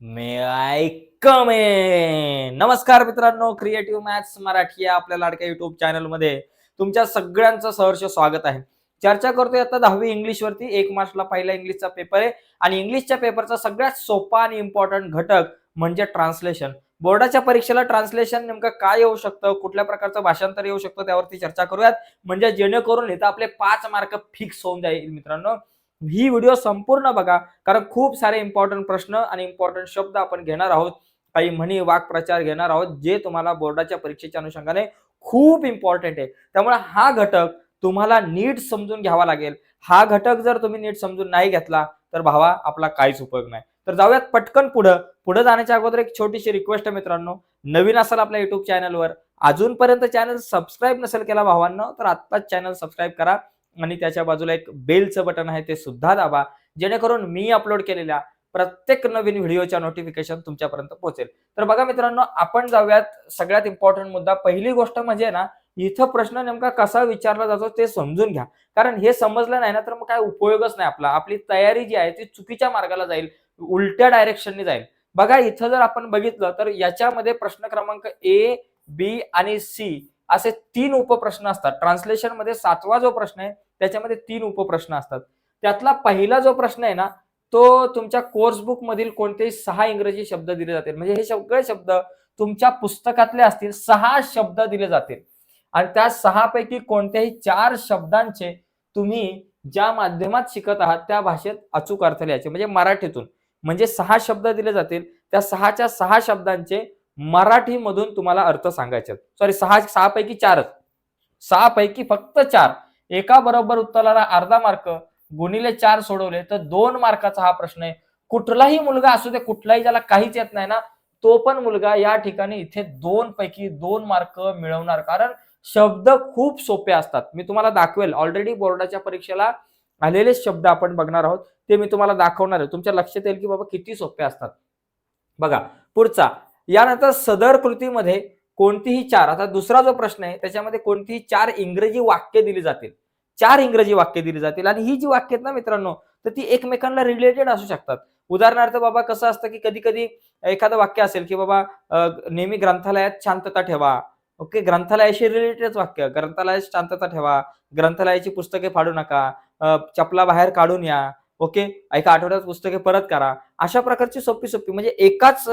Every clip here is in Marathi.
मे आय कम नमस्कार मित्रांनो क्रिएटिव्ह मॅथ्स मराठी या आपल्या लाडक्या युट्यूब चॅनलमध्ये तुमच्या सगळ्यांचं सहर्ष स्वागत आहे. चर्चा करतोय आता दहावी इंग्लिशवरती एक मार्चला पहिला इंग्लिशचा पेपर आहे. आणि इंग्लिशच्या पेपरचा सगळ्यात सोपा आणि इम्पॉर्टंट घटक म्हणजे ट्रान्सलेशन बोर्डाच्या परीक्षेला ट्रान्सलेशन नेमकं काय येऊ शकतं? कुठल्या प्रकारचं भाषांतर येऊ शकतं? त्यावरती चर्चा करूयात. म्हणजे जेणेकरून इथं आपले पाच मार्क फिक्स होऊन जाईल मित्रांनो. ही व्हिडिओ संपूर्ण बघा कारण खूप सारे इम्पॉर्टंट प्रश्न आणि इम्पॉर्टंट शब्द आपण घेणार आहोत. काही म्हणी वाक्प्रचार घेणार आहोत जे तुम्हाला बोर्डाच्या परीक्षेच्या अनुषंगाने खूप इम्पॉर्टंट आहे. त्यामुळे हा घटक तुम्हाला नीट समजून घ्यावा लागेल. हा घटक जर तुम्ही नीट समजून नाही घेतला तर भावा आपला काहीच उपयोग नाही. तर जाऊयात पटकन पुढं. पुढे जाण्याच्या अगोदर एक छोटीशी रिक्वेस्ट आहे मित्रांनो. नवीन असाल आपल्या युट्यूब चॅनलवर अजूनपर्यंत चॅनल सबस्क्राईब नसेल केला भावांना तर आत्ताच चॅनल सबस्क्राईब करा. आणि त्याच्या बाजूला एक बेलचं बटन आहे ते सुद्धा दाबा जेणेकरून मी अपलोड केलेल्या प्रत्येक नवीन व्हिडिओच्या नोटिफिकेशन तुमच्यापर्यंत पोहोचेल. तर बघा मित्रांनो आपण जाऊयात सगळ्यात इम्पॉर्टंट मुद्दा. पहिली गोष्ट म्हणजे ना इथं प्रश्न नेमका कसा विचारला जातो ते समजून घ्या. कारण हे समजलं नाही ना तर मग काय उपयोगच नाही आपला. आपली तयारी जी आहे ती चुकीच्या मार्गाला जाईल उलट्या डायरेक्शनने जाईल. बघा इथं जर आपण बघितलं तर याच्यामध्ये प्रश्न क्रमांक ए बी आणि सी असे तीन उपप्रश्न असतात. ट्रान्सलेशनमध्ये सातवा जो प्रश्न आहे त्याच्यामध्ये तीन उपप्रश्न असतात. त्यातला पहिला जो प्रश्न आहे ना तो तुमच्या कोर्स बुक मधील कोणतेही सहा इंग्रजी शब्द दिले जातील. म्हणजे हे सगळे शब्द तुमच्या पुस्तकातले असतील सहा शब्द दिले जातील. आणि त्या सहा पैकी कोणत्याही चार शब्दांचे तुम्ही ज्या माध्यमात शिकत आहात त्या भाषेत अचूक अर्थ लिहायचे. म्हणजे मराठीतून. म्हणजे सहा शब्द दिले जातील. त्या सहाच्या सहा शब्दांचे मराठीमधून तुम्हाला अर्थ सांगायचे सॉरी सहा सहा पैकी चारच सहा पैकी फक्त चार. एका बरोबर उत्तराला अर्धा मार्क गुणिले चार सोडवले तर दोन मार्काचा हा प्रश्न आहे. कुठलाही मुलगा असू दे कुठलाही ज्याला काहीच येत नाही ना तो पण मुलगा या ठिकाणी इथे दोन पैकी दोन मार्क मिळवणार. कारण शब्द खूप सोपे असतात. मी तुम्हाला दाखवेल. ऑलरेडी बोर्डाच्या परीक्षेला आलेले शब्द आपण बघणार आहोत. ते मी तुम्हाला दाखवणार आहे. तुमच्या लक्षात येईल की बाबा किती सोपे असतात. बघा पुढचा. यानंतर सदर कृतीमध्ये कोणतीही चार आता दुसरा जो प्रश्न आहे त्याच्यामध्ये कोणतीही चार इंग्रजी वाक्य दिली जातील. चार इंग्रजी वाक्य दिली जातील. आणि ही जी वाक्य आहेत ना मित्रांनो तर ती एकमेकांना रिलेटेड असू शकतात. उदाहरणार्थ बाबा कसं असतं की कधी कधी एखादं वाक्य असेल की बाबा नेहमी ग्रंथालयात शांतता ठेवा. ओके ग्रंथालयाशी रिलेटेड वाक्य ग्रंथालयात शांतता ठेवा. ग्रंथालयाची पुस्तके फाडू नका. चपला बाहेर काढून या. ओके? एका आठवड्यात पुस्तके परत करा. अशा प्रकारची सोपी सोपी म्हणजे एकाच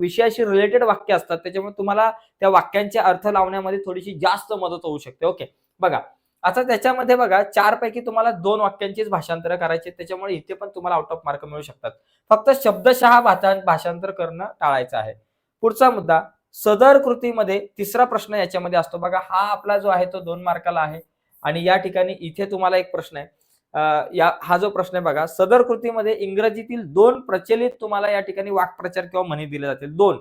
विषयाशी रिलेटेड वाक्य असतात. त्याच्यामुळे तुम्हाला त्या वाक्यांचे अर्थ लावण्यामध्ये थोडीशी जास्त मदत होऊ शकते. ओके? बघा आता त्याच्यामध्ये बघा चार पैकी तुम्हाला दोन वाक्यांचीच भाषांतर करायची त्याच्यामुळे इथे पण तुम्हाला आउट ऑफ मार्क मिळू शकतात. फक्त शब्दशः भाषांतर करणं टाळायचं आहे. पुढचा मुद्दा सदर कृतीमध्ये तिसरा प्रश्न याच्यामध्ये असतो. बघा हा आपला जो आहे तो दोन मार्काला आहे. आणि या ठिकाणी इथे तुम्हाला एक प्रश्न आहे. या हा जो प्रश्न आहे बघा सदर कृतीमध्ये इंग्रजीतील दोन प्रचलित तुम्हाला या ठिकाणी वाक्प्रचार किंवा म्हणी दिले जातील. दोन.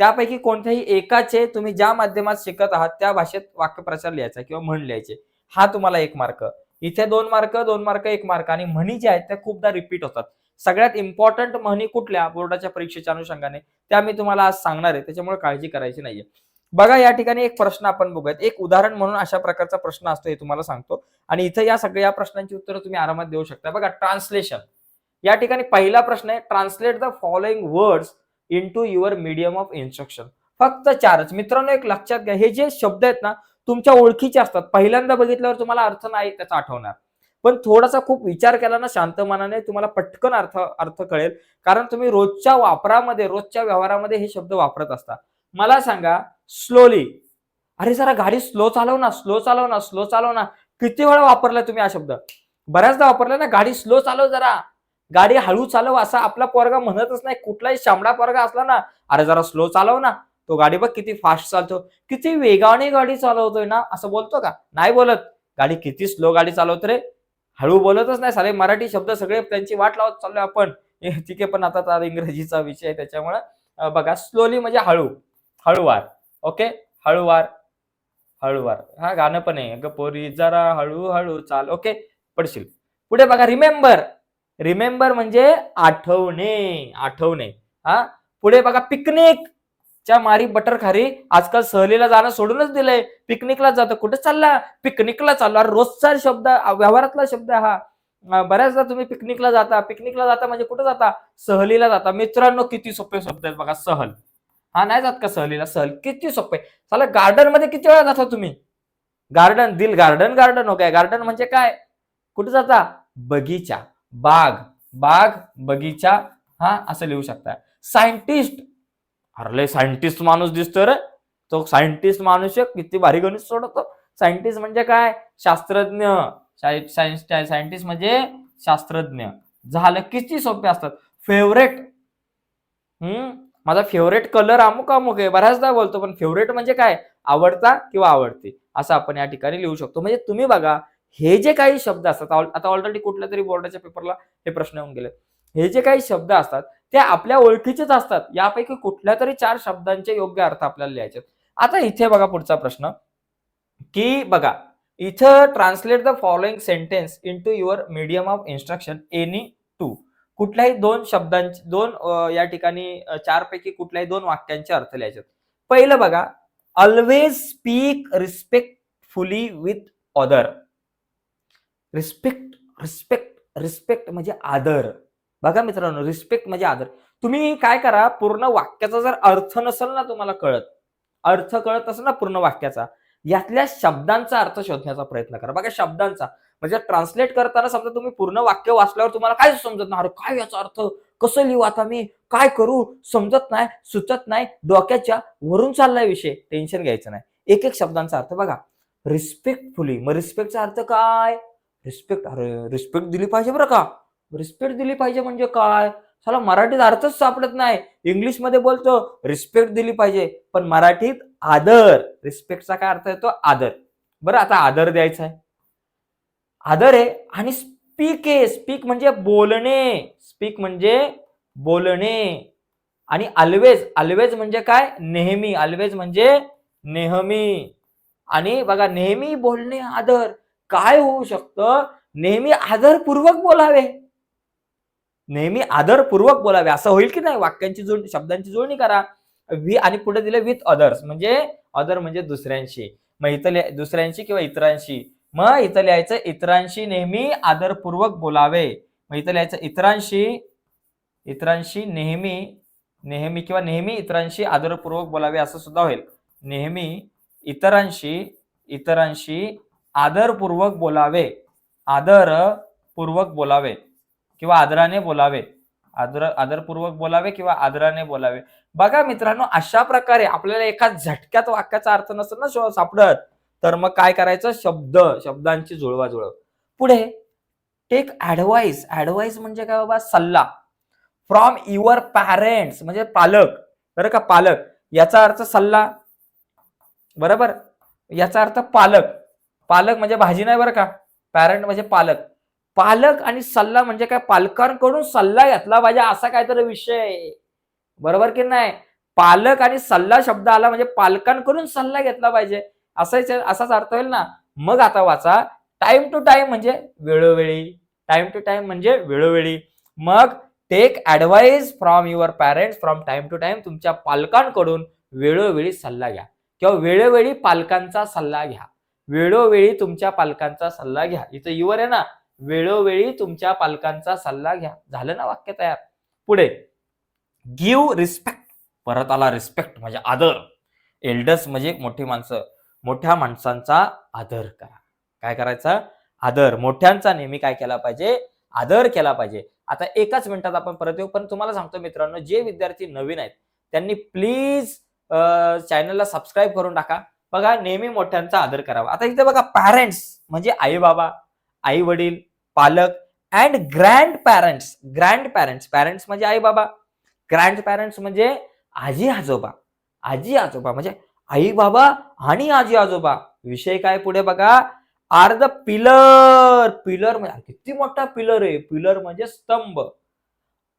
त्यापैकी कोणत्याही एकाचे तुम्ही ज्या माध्यमात शिकत आहात त्या भाषेत वाक्यप्रचार लिहायचा किंवा म्हण लिहायचे. हा तुम्हाला एक मार्क. इथे दोन मार्क दोन मार्क एक मार्क आणि म्हणी ज्या आहेत त्या खूपदा रिपीट होतात. सगळ्यात इम्पॉर्टंट म्हणी कुठल्या? बोर्डाच्या परीक्षेच्या अनुषंगाने. त्या मी तुम्हाला आज सांगणार आहे त्याच्यामुळे काळजी करायची नाहीये. बघा या ठिकाणी एक प्रश्न आपण बघूयात. एक उदाहरण म्हणून अशा प्रकारचा प्रश्न असतो हे तुम्हाला सांगतो. आणि इथं या सगळ्या प्रश्नांची उत्तरं तुम्ही आरामात देऊ शकता. बघा ट्रान्सलेशन या ठिकाणी पहिला प्रश्न आहे translate the following words into your medium of instruction फक्त चारच. मित्रांनो एक लक्षात घ्या. हे जे शब्द आहेत ना तुमच्या ओळखीचे असतात. पहिल्यांदा बघितल्यावर तुम्हाला अर्थ नाही त्याचा आठवणार. पण थोडासा खूप विचार केला ना शांत मनाने तुम्हाला पटकन अर्थ अर्थ कळेल. कारण तुम्ही रोजच्या वापरामध्ये रोजच्या व्यवहारामध्ये हे शब्द वापरत असता. मला सांगा स्लोली अरे जरा गाडी स्लो चालव ना स्लो चालव ना स्लो चालव ना. किती वेळा वापरला तुम्ही हा शब्द? बऱ्याचदा वापरला ना गाडी स्लो चालव जरा. गाडी हळू चालव असा आपला पोरगा म्हणतच नाही. कुठलाही शामडा पोरगा असला ना अरे जरा स्लो चालव ना. तो गाडी बघ किती फास्ट चालतो. किती वेगाने गाडी चालवतोय ना असं बोलतो का? नाही बोलत. गाडी किती स्लो गाडी चालवतो रे. हळू बोलतच नाही. सारे मराठी शब्द सगळे त्यांची वाट लावत चाललोय आपण. ठीक आहे पण आता तर इंग्रजीचा विषय आहे त्याच्यामुळे बघा स्लोली म्हणजे हळू. हळूवार. ओके? हळूवार. हळूवार. हा गाणं पण आहे. ग पोरी जरा हळूहळू चाल. ओके? पडशील. पुढे बघा रिमेंबर रिमेंबर म्हणजे आठवणे. आठवणे. हा? पुढे बघा पिकनिक च्या मारी बटर खारी. आजकाल सहलीला जाणं सोडूनच दिलंय. पिकनिकला जातो. कुठे चालला? पिकनिकला चाललो. अरे रोजचा शब्द व्यवहारातला शब्द आहे हा बऱ्याचदा तुम्ही पिकनिकला जाता. पिकनिकला जाता म्हणजे कुठं जाता? सहलीला जाता. मित्रांनो किती सोपे शब्द आहेत बघा सहल. हा नाही जात का सहलीला? सहल किती सोपे चला गार्डनमध्ये किती वेळा जाता तुम्ही? गार्डन दिल गार्डन गार्डन हो काय गार्डन म्हणजे काय? कुठे जाता? बगीचा. बाग. बाग बगीचा हा असं लिहू शकता. सायंटिस्ट अरे लय सायंटिस्ट माणूस दिसतो रे. तो सायंटिस्ट माणूस किती भारी गणित सोडवतो. सायंटिस्ट म्हणजे काय? शास्त्रज्ञ. सायंटिस्ट म्हणजे शास्त्रज्ञ. झालं किती सोपे असतात? फेवरेट हम्म? माझा फेवरेट कलर अमुक अमुक आहे बऱ्याचदा बोलतो पण फेवरेट म्हणजे काय? आवडता किंवा आवडते? असं आपण या ठिकाणी लिहू शकतो. म्हणजे तुम्ही बघा हे जे काही शब्द असतात आता ऑलरेडी कुठल्या तरी बोर्डाच्या पेपरला हे प्रश्न येऊन गेले हे जे काही शब्द असतात ते आपल्या ओळखीचेच असतात. यापैकी कुठल्या तरी चार शब्दांचे योग्य अर्थ आपल्याला लिहायचे आता इथे बघा पुढचा प्रश्न की बघा इथं translate the following sentence into your medium of instruction any two कुठल्याही दोन शब्दांचे दोन या ठिकाणी चार चारपैकी कुठल्याही दोन वाक्यांचे अर्थ लिहायचे पहिलं बघा always speak respectfully with other respect respect respect म्हणजे आदर. बघा मित्रांनो रिस्पेक्ट म्हणजे आदर. तुम्ही काय करा पूर्ण वाक्याचा जर अर्थ नसेल ना तुम्हाला कळत अर्थ कळत असेल ना पूर्ण वाक्याचा यातल्या शब्दांचा अर्थ शोधण्याचा प्रयत्न करा. बघा शब्दांचा. म्हणजे ट्रान्सलेट करताना समजा तुम्ही पूर्ण वाक्य वाचल्यावर तुम्हाला काय समजत नाही? अरे काय याचा अर्थ? कसं लिहू आता मी? काय करू? समजत नाही सुचत नाही. डोक्याच्या वरून चाललाय विषय. टेन्शन घ्यायचं नाही. एक एक शब्दांचा अर्थ बघा. रिस्पेक्टफुली मग रिस्पेक्टचा अर्थ काय? रिस्पेक्ट अरे रिस्पेक्ट दिली पाहिजे बरं का? रिस्पेक्ट दिली पाहिजे म्हणजे काय? चला मराठीत अर्थच सापडत नाही. इंग्लिशमध्ये बोलतो रिस्पेक्ट दिली पाहिजे. पण मराठीत आदर. रिस्पेक्टचा काय अर्थ येतो? आदर. बरं आता आदर द्यायचा आहे. आदर आहे आणि स्पीक आहे स्पीक म्हणजे बोलणे स्पीक म्हणजे बोलणे. आणि अल्वेज अल्वेज म्हणजे काय? नेहमी अल्वेज म्हणजे नेहमी. आणि बघा नेहमी बोलणे आदर. काय होऊ शकतं? नेहमी आदरपूर्वक बोलावे. नेहमी आदरपूर्वक बोलावे. असं होईल की नाही? वाक्यांची जोड शब्दांची जोडणी करा. वी आणि पुढे दिले विथ अदर्स म्हणजे अदर म्हणजे दुसऱ्यांशी. मग इथले दुसऱ्यांशी किंवा इतरांशी. मग इथं लिहायचं इतरांशी नेहमी आदरपूर्वक बोलावे. मग इथं लिहायचं इतरांशी इतरांशी नेहमी नेहमी किंवा नेहमी इतरांशी आदरपूर्वक बोलावे असं सुद्धा होईल. नेहमी इतरांशी इतरांशी आदरपूर्वक बोलावे. आदरपूर्वक बोलावे किंवा आदराने बोलावे. आदर आदरपूर्वक बोलावे किंवा आदराने बोलावे. बघा मित्रांनो अशा प्रकारे आपल्याला एका झटक्यात वाक्याचा अर्थ नसतो ना शो- सापडत. तर मग काय करायचं? शब्द शब्दांची जुळवाजुळव पुढे टेक ऍडवाइस ऍडवाइस म्हणजे काय बाबा? सल्ला. फ्रॉम युअर पॅरेंट्स म्हणजे पालक. बरं का? पालक. याचा अर्थ सल्ला. बरोबर? याचा अर्थ पालक. पालक म्हणजे भाजी नाही बरं का? पॅरेंट म्हणजे पालक. पालक आणि सल्ला म्हणजे काय? पालकांकडून सल्ला घेतला पाहिजे असा काहीतरी विषय बरोबर की नाही? पालक आणि सल्ला शब्द आला म्हणजे पालकांकडून सल्ला घेतला पाहिजे. असायचं असाच अर्थ होईल ना. मग आता वाचा टाइम टू टाइम म्हणजे वेळोवेळी. टाइम टू टाइम म्हणजे वेळोवेळी. मग take advice from your parents from time to time तुमच्या पालकांकडून वेळोवेळी सल्ला घ्या. किंवा वेळोवेळी पालकांचा सल्ला घ्या. वेळोवेळी तुमच्या पालकांचा सल्ला घ्या. इथं युवर आहे ना. वेळोवेळी तुमच्या पालकांचा सल्ला घ्या. झालं ना वाक्य तयार? पुढे. गिव्ह रिस्पेक्ट परत आला रिस्पेक्ट म्हणजे आदर. एल्डर्स म्हणजे मोठी माणसं. मोठ्या माणसांचा आदर करा. काय करायचा? आदर. मोठ्यांचा नेहमी काय केला पाहिजे? आदर केला पाहिजे. आता एकाच मिनिटात आपण परत येऊ पण तुम्हाला सांगतो मित्रांनो जे विद्यार्थी नवीन आहेत त्यांनी प्लीज चॅनलला सबस्क्राईब करून टाका. बघा नेहमी मोठ्यांचा आदर करावा. आता इथे बघा पॅरेंट्स म्हणजे आई बाबा आई वडील पालक and grandparents grandparents parents म्हणजे आई बाबा ग्रँड पॅरेंट्स म्हणजे आजी आजोबा आजी आजोबा म्हणजे आई बाबा आणि आजी आजोबा. विषय काय पुढे बघा? R the pillar. पिलर म्हणजे किती मोठा पिलर आहे. पिलर म्हणजे स्तंभ.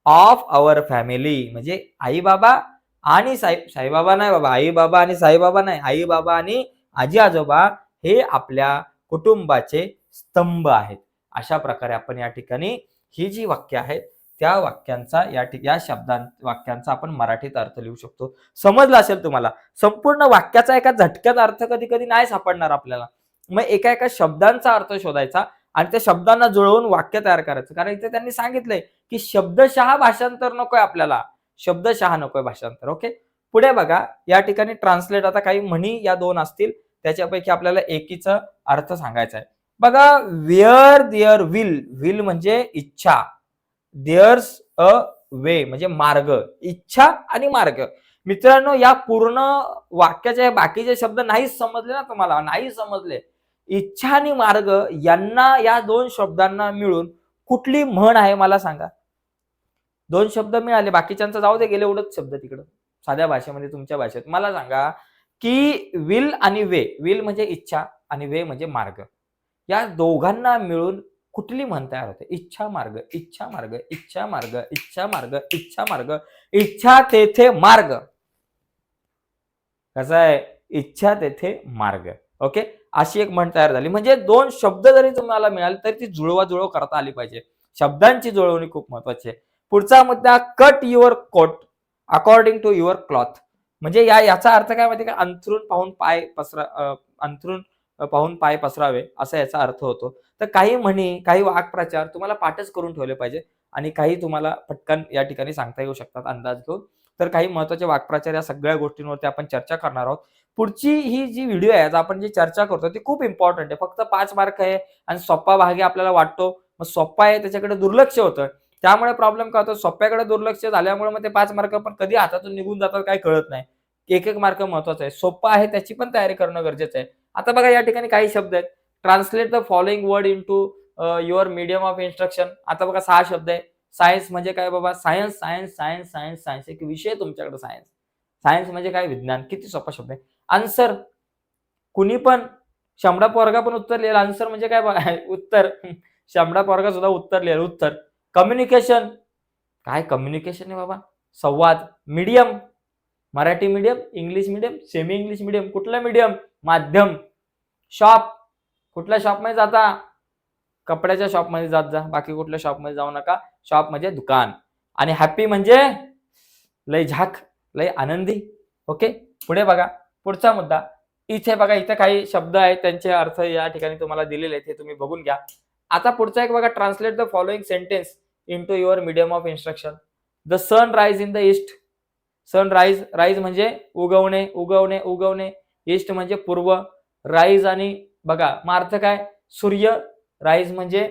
ऑफ आवर फॅमिली म्हणजे आई बाबा आणि साई साईबाबा नाही बाबा. आई बाबा आणि साईबाबा नाही. आई बाबा आणि आजी आजोबा हे आपल्या कुटुंबाचे स्तंभ आहेत. अशा प्रकारे आपण या ठिकाणी ही जी वाक्य आहेत त्या वाक्यांचा या या शब्दां वाक्यांचा आपण मराठीत अर्थ लिहू शकतो. समजलं असेल तुम्हाला? संपूर्ण वाक्याचा एका झटक्यात अर्थ कधी कधी नाही सापडणार आपल्याला. मग एका एका शब्दांचा अर्थ शोधायचा आणि त्या शब्दांना जुळवून वाक्य तयार करायचं. कारण इथे त्यांनी सांगितलंय की शब्दशहा भाषांतर नकोय आपल्याला. शब्दशहा नकोय भाषांतर ओके? पुढे बघा या ठिकाणी ट्रान्सलेट आता काही म्हणी या दोन असतील. त्याच्यापैकी आपल्याला एकीचा अर्थ सांगायचा आहे बघा विअर दिअर विल. विल म्हणजे इच्छा. देअर्स अ वे म्हणजे मार्ग इच्छा आणि मार्ग. मित्रांनो या पूर्ण वाक्याचे बाकीचे शब्द नाही समजले ना तुम्हाला? नाही समजले. इच्छा आणि मार्ग यांना या दोन शब्दांना मिळून कुठली म्हण आहे मला सांगा? दोन शब्द मिळाले बाकीच्यांचं जाऊ दे गेले एवढंच शब्द तिकडं. साध्या भाषेमध्ये तुमच्या भाषेत. मला सांगा की विल आणि वे. विल म्हणजे इच्छा आणि वे म्हणजे मार्ग. या दोघांना मिळून कुठली म्हण तयार होते? इच्छा मार्ग इच्छा मार्ग इच्छा मार्ग इच्छा मार्ग इच्छा मार्ग इच्छा तेथे मार्ग. कसं आहे? इच्छा तेथे मार्ग. ओके? अशी एक म्हण तयार झाली. म्हणजे दोन शब्द जरी तुम्हाला मिळाले तरी ती जुळवा जुळव करता आली पाहिजे. शब्दांची जुळवणी खूप महत्वाची आहे. पुढचा मुद्दा cut your coat according to your cloth म्हणजे या याचा अर्थ काय माहिती का? अंथरून पाहून पाय पसरा अंथरून पाहून पाय पसरावे असा याचा अर्थ होतो. तर काही म्हणी काही वाक्प्रचार तुम्हाला पाठच करून ठेवले पाहिजे आणि काही तुम्हाला पटकन या ठिकाणी सांगता येऊ शकतात अंदाज घेऊन. तर काही महत्त्वाचे वाक्प्रचार या सगळ्या गोष्टींवरती आपण चर्चा करणार आहोत. पुढची ही जी व्हिडिओ आहे आपण जी चर्चा करतो ती खूप इम्पॉर्टंट आहे. फक्त पाच मार्क आहे आणि सोप्पा भाग आहे आपल्याला वाटतो. मग सोप्पा आहे त्याच्याकडे दुर्लक्ष होतं. त्यामुळे प्रॉब्लेम काय होतो? सोप्याकडे दुर्लक्ष झाल्यामुळे मग ते पाच मार्क पण कधी हातातून निघून जातात काय कळत नाही. एक एक मार्क महत्त्वाचा आहे सोप्पा आहे त्याची पण तयारी करणं गरजेचं आहे. आता बघा या ठिकाणी काही शब्द आहेत. Translate the following word into your medium of instruction आता बघा सहा शब्द आहे सायन्स म्हणजे काय बाबा? Science science science science science एक विषय तुमच्याकडे सायन्स सायन्स म्हणजे काय? विज्ञान. किती सोपा शब्द आहे. आन्सर कुणी पण शंभरा पोरगा पण उत्तर लिहिलं. आन्सर म्हणजे काय बघा? उत्तर. शंभरा पोरगा सुद्धा उत्तर लिहिलं. उत्तर. कम्युनिकेशन काय कम्युनिकेशन आहे बाबा? संवाद. Medium Marathi medium English medium semi English medium कुठलं मीडियम माध्यम. शॉप कुठल्या शॉपमध्ये जाता? कपड्याच्या शॉपमध्ये जात जा. बाकी कुठल्या शॉपमध्ये जाऊ नका. शॉप म्हणजे दुकान. आणि हॅपी म्हणजे लय झाक लय आनंदी. ओके पुढे बघा. पुढचा मुद्दा. इथे बघा इथे काही शब्द आहेत. त्यांचे अर्थ या ठिकाणी तुम्हाला दिलेले आहेत. हे तुम्ही बघून घ्या. आता पुढचा एक बघा. Translate the following sentence into your medium of instruction the sun rise in the east sun rise rise म्हणजे उगवणे उगवणे उगवणे. ईस्ट म्हणजे पूर्व. राईज आणि बघा मग अर्थ काय? सूर्य राईज म्हणजे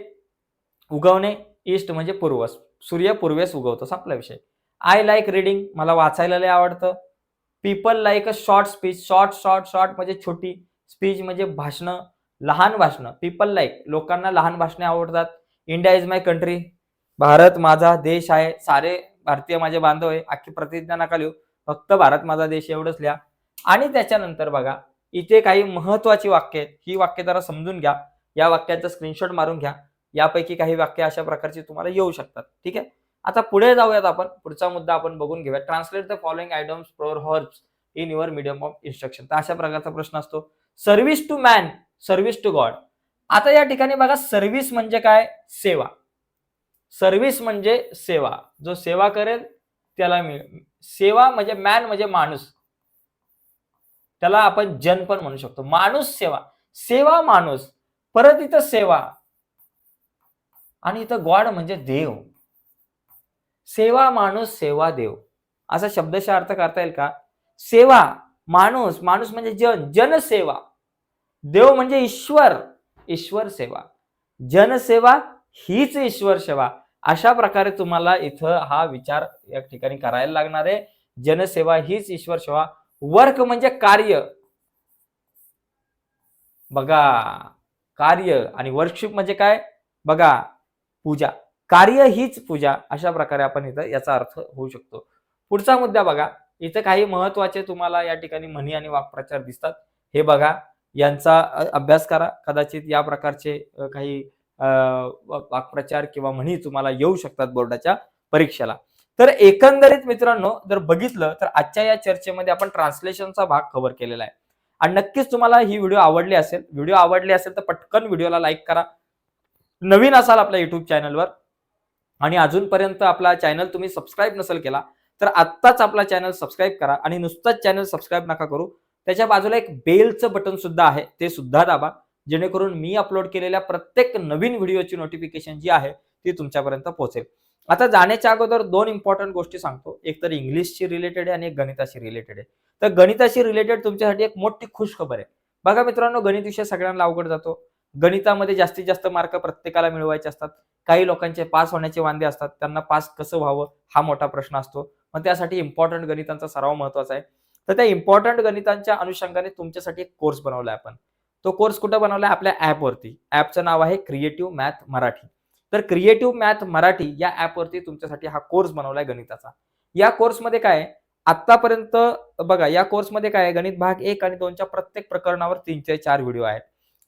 उगवणे ईस्ट म्हणजे पूर्व. सूर्य पूर्वेस उगवतो संपला विषय. आय लाईक रिडिंग मला वाचायला लय आवडतं. People like a short speech short short short म्हणजे छोटी. स्पीच म्हणजे भाषणं लहान भाषणं. पीपल लाईक लोकांना लहान भाषणे आवडतात. India is my country Bharat माझा देश आहे. सारे भारतीय माझे बांधव आहे अख्खी प्रतिज्ञा नका हो. लिहू फक्त भारत माझा देश एवढंच लिहा. आणि त्याच्यानंतर बघा इथे काही महत्वाची वाक्य आहेत. ही वाक्य जरा समजून घ्या. या वाक्याचं स्क्रीनशॉट मारून घ्या. यापैकी काही वाक्य अशा प्रकारची तुम्हाला येऊ शकतात. ठीक आहे? आता पुढे जाऊयात आपण. पुढचा मुद्दा आपण बघून घेऊया translate the following items proverbs in your medium of instruction तर अशा प्रकारचा प्रश्न असतो. Service to man service to God आता या ठिकाणी बघा सर्व्हिस म्हणजे काय? सेवा. सर्व्हिस म्हणजे सेवा. जो सेवा करेल त्याला मिळ सेवा म्हणजे मॅन म्हणजे माणूस. त्याला आपण जन पण म्हणू शकतो. माणूस सेवा. सेवा माणूस. परत इथं सेवा. आणि इथं गॉड म्हणजे देव. सेवा माणूस सेवा देव. असा शब्दशः अर्थ करता येईल का? सेवा माणूस. माणूस म्हणजे जन. जनसेवा. देव म्हणजे ईश्वर. ईश्वर सेवा. जनसेवा हीच ईश्वर सेवा. अशा प्रकारे तुम्हाला इथं हा विचार या ठिकाणी करायला लागणार आहे. जनसेवा हीच ईश्वर सेवा. वर्क म्हणजे कार्य. बघा कार्य आणि वर्कशिप म्हणजे काय? बघा पूजा. कार्य हीच पूजा. अशा प्रकारे आपण इथं याचा अर्थ होऊ शकतो. पुढचा मुद्दा बघा. इथं काही महत्त्वाचे तुम्हाला या ठिकाणी म्हणी आणि वाक्प्रचार दिसतात. हे बघा यांचा अभ्यास करा. कदाचित या प्रकारचे काही वाक्प्रचार किंवा म्हणी तुम्हाला येऊ शकतात बोर्डाच्या परीक्षेला. तर एकंदरीत मित्रांनो जर बघितलं तर आजच्या या चर्चेमध्ये आपण ट्रान्सलेशनचा भाग कव्हर केलेला आहे. आणि नक्कीच तुम्हाला ही व्हिडिओ आवडली असेल व्हिडिओ आवडली असेल तर पटकन व्हिडिओला लाईक करा. नवीन असाल आपल्या युट्यूब चॅनलवर आणि अजूनपर्यंत आपला चॅनल तुम्ही सबस्क्राईब नसेल केला तर आत्ताच आपला चॅनल सबस्क्राईब करा आणि नुसताच चॅनल सबस्क्राईब नका करू. त्याच्या बाजूला एक बेलचं बटन सुद्धा आहे ते सुद्धा दाबा. जेणेकरून मी अपलोड केलेल्या प्रत्येक नवीन व्हिडिओची नोटिफिकेशन जी आहे ती तुमच्यापर्यंत पोहोचेल. आता जाण्याच्या अगोदर दोन इम्पॉर्टंट गोष्टी सांगतो. एक तर इंग्लिशशी रिलेटेड आहे आणि एक गणिताशी रिलेटेड आहे. तर गणिताशी रिलेटेड तुमच्यासाठी एक मोठी खुश खबर आहे. बघा मित्रांनो गणित विषय सगळ्यांना अवघड जातो. गणितामध्ये जास्तीत जास्त मार्क प्रत्येकाला मिळवायचे असतात. काही लोकांचे पास होण्याचे वांदे असतात. त्यांना पास कसं व्हावं हा मोठा प्रश्न असतो. मग त्यासाठी इम्पॉर्टंट गणितांचा सराव महत्त्वाचा आहे. तर त्या इम्पॉर्टंट गणितांच्या अनुषंगाने तुमच्यासाठी एक कोर्स बनवला आपण. तो कोर्स कुठं बनवला आपल्या ॲपवरती ॲपचं नाव आहे क्रिएटिव्ह मॅथ मराठी तर क्रिएटिव्ह मॅथ मराठी या ॲपवरती तुमच्यासाठी हा कोर्स बनवलाय गणिताचा. या कोर्समध्ये काय आतापर्यंत बघा या कोर्समध्ये काय गणित भाग एक आणि दोनच्या प्रत्येक प्रकरणावर तीनचे चार व्हिडिओ आहेत.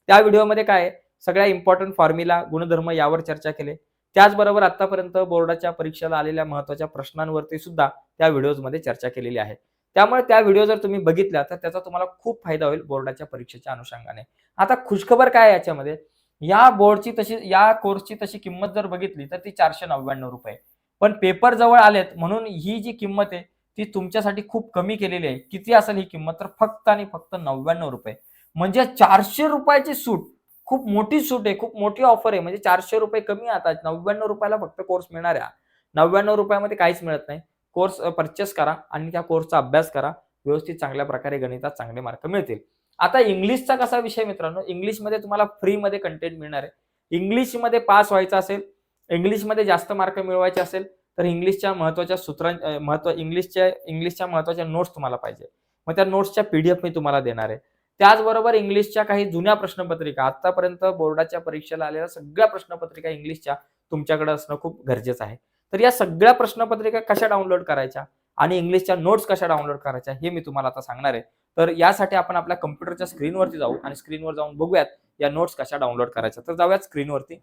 त्या व्हिडिओमध्ये काय सगळ्या इम्पॉर्टंट फॉर्म्युला गुणधर्म यावर चर्चा केले. त्याचबरोबर आतापर्यंत बोर्डाच्या परीक्षेला आलेल्या महत्त्वाच्या प्रश्नांवरती सुद्धा त्या व्हिडिओजमध्ये चर्चा केलेली आहे. त्यामुळे त्या व्हिडिओ जर तुम्ही बघितल्या तर त्याचा तुम्हाला खूप फायदा होईल बोर्डाच्या परीक्षेच्या अनुषंगाने. आता खुशखबर काय याच्यामध्ये? या बोर्डची तशी या कोर्सची तशी किंमत जर बघितली तर ती चारशे नव्याण्णव रुपये. पण पेपर जवळ आलेत म्हणून ही जी किंमत आहे ती तुमच्यासाठी खूप कमी केलेली आहे. किती असेल ही किंमत? तर फक्त आणि फक्त नव्याण्णव रुपये. म्हणजे चारशे रुपयाची सूट खूप मोठी सूट आहे खूप मोठी ऑफर आहे. म्हणजे चारशे रुपये कमी आता नव्याण्णव रुपयाला फक्त कोर्स मिळणार आहे. नव्याण्णव रुपयामध्ये काहीच मिळत नाही. कोर्स परचेस करा आणि त्या कोर्सचा अभ्यास करा. व्यवस्थित चांगल्या प्रकारे गणितात चांगले मार्क मिळतील. आता इंग्लिशचा कसा विषय मित्रांनो? इंग्लिशमध्ये तुम्हाला फ्रीमध्ये कंटेंट मिळणार आहे. इंग्लिशमध्ये पास व्हायचं असेल इंग्लिशमध्ये जास्त मार्क मिळवायचे असेल तर इंग्लिशच्या महत्त्वाच्या सूत्रां महत्त्व इंग्लिशच्या इंग्लिशच्या महत्त्वाच्या नोट्स तुम्हाला पाहिजे. मग त्या नोट्सच्या पीडीएफ मी तुम्हाला देणार आहे. त्याचबरोबर इंग्लिशच्या काही जुन्या प्रश्नपत्रिका आतापर्यंत बोर्डाच्या परीक्षेला आलेल्या सगळ्या प्रश्नपत्रिका इंग्लिशच्या तुमच्याकडे असणं खूप गरजेचं आहे. तर या सगळ्या प्रश्नपत्रिका कशा डाउनलोड करायच्या आणि इंग्लिशच्या नोट्स कशा डाउनलोड करायच्या हे मी तुम्हाला आता सांगणार आहे. तर यासाठी आपण आपल्या कम्प्युटरच्या स्क्रीनवरती जाऊ आणि स्क्रीनवर जाऊन बघूयात या नोट्स कशा डाउनलोड करायच्या. तर जाऊयात स्क्रीनवरती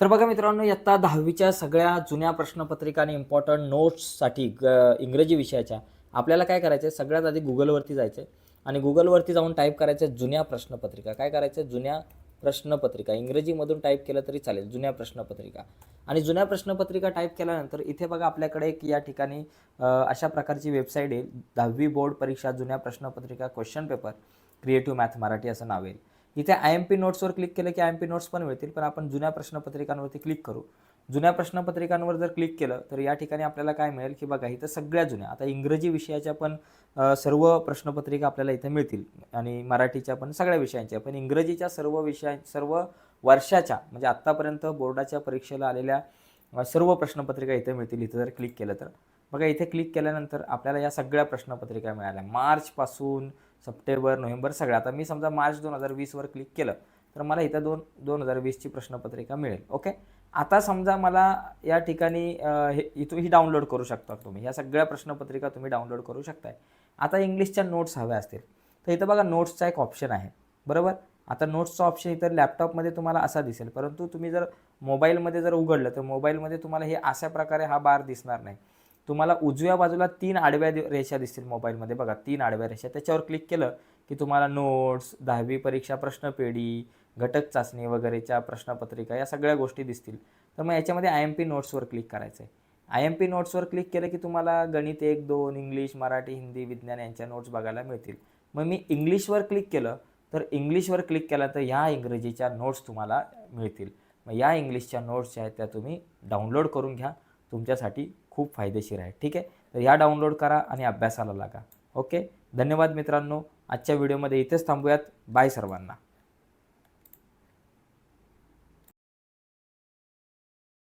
तर बघा मित्रांनो इयत्ता दहावीच्या सगळ्या जुन्या प्रश्नपत्रिका आणि इम्पॉर्टंट नोट्ससाठी इंग्रजी विषयाच्या आपल्याला काय करायचं आहे सगळ्यात आधी गुगलवरती जायचं आहे आणि गुगलवरती जाऊन टाईप करायचं जुन्या प्रश्नपत्रिका. काय करायचं जुन्या प्रश्नपत्रिका. इंग्रजीमधून टाईप केलं तरी चालेल जुन्या प्रश्नपत्रिका. आणि जुन्या प्रश्नपत्रिका टाईप केल्यानंतर इथे बघा आपल्याकडे एक या ठिकाणी अशा प्रकारची वेबसाईट आहे. दहावी बोर्ड परीक्षा जुन्या प्रश्नपत्रिका question paper creative math Marathi असं नाव येईल इथे आय एम पी नोट्सवर क्लिक केलं की आय एम पी नोट्स पण मिळतील पण आपण जुन्या प्रश्नपत्रिकांवरती क्लिक करू. जुन्या प्रश्नपत्रिकांवर जर क्लिक केलं तर या ठिकाणी आपल्याला काय मिळेल की बघा इथं सगळ्या जुन्या. आता इंग्रजी विषयाच्या पण सर्व प्रश्नपत्रिका आपल्याला इथे मिळतील आणि मराठीच्या पण सगळ्या विषयांच्या. पण इंग्रजीच्या सर्व विषया सर्व वर्षाच्या म्हणजे आत्तापर्यंत बोर्डाच्या परीक्षेला आलेल्या सर्व प्रश्नपत्रिका इथे मिळतील इथं जर क्लिक केलं तर. बघा इथे क्लिक केल्यानंतर आपल्याला या सगळ्या प्रश्नपत्रिका मिळाल्या. मार्चपासून सप्टेंबर नोव्हेंबर सगळ्या. आता मी समजा मार्च दोन हजार वीसवर क्लिक केलं तर मला इथं दोन दोन हजार वीसची प्रश्नपत्रिका मिळेल. ओके? आता समजा मला या ठिकाणी हे इथून ही डाउनलोड करू शकता तुम्ही. या सगळ्या प्रश्नपत्रिका तुम्ही डाउनलोड करू शकताय. आता इंग्लिशच्या नोट्स हव्या असतील. तर इथं बघा नोट्सचा एक ऑप्शन आहे. बरोबर? आता नोट्सचा ऑप्शन इथं लॅपटॉपमध्ये तुम्हाला असा दिसेल. परंतु तुम्ही जर मोबाईलमध्ये जर उघडलं तर मोबाईलमध्ये तुम्हाला हे अशा प्रकारे हा बार दिसणार नाही. तुम्हाला उजव्या बाजूला तीन आडव्या रेषा दिसतील मोबाईलमध्ये बघा तीन आडव्या रेषा. त्याच्यावर क्लिक केलं की तुम्हाला नोट्स दहावी परीक्षा प्रश्नपेढी घटक चाचणी वगैरेच्या प्रश्नपत्रिका या सगळ्या गोष्टी दिसतील. तर मग याच्यामध्ये आय एम पी नोट्सवर क्लिक करायचं आहे आय एम पी नोट्सवर क्लिक केलं की तुम्हाला गणित एक दोन इंग्लिश मराठी हिंदी विज्ञान यांच्या नोट्स बघायला मिळतील. मग मी इंग्लिशवर क्लिक केलं तर इंग्लिशवर क्लिक केलं तर ह्या इंग्रजीच्या नोट्स तुम्हाला मिळतील. मग या इंग्लिशच्या नोट्स ज्या आहेत त्या तुम्ही डाउनलोड करून घ्या. तुमच्यासाठी खूप फायदेशीर आहे. ठीक आहे? तर ह्या डाउनलोड करा आणि अभ्यासाला लागा. ओके? धन्यवाद मित्रांनो. आजच्या व्हिडिओमध्ये इथेच थांबूयात. बाय सर्वांना.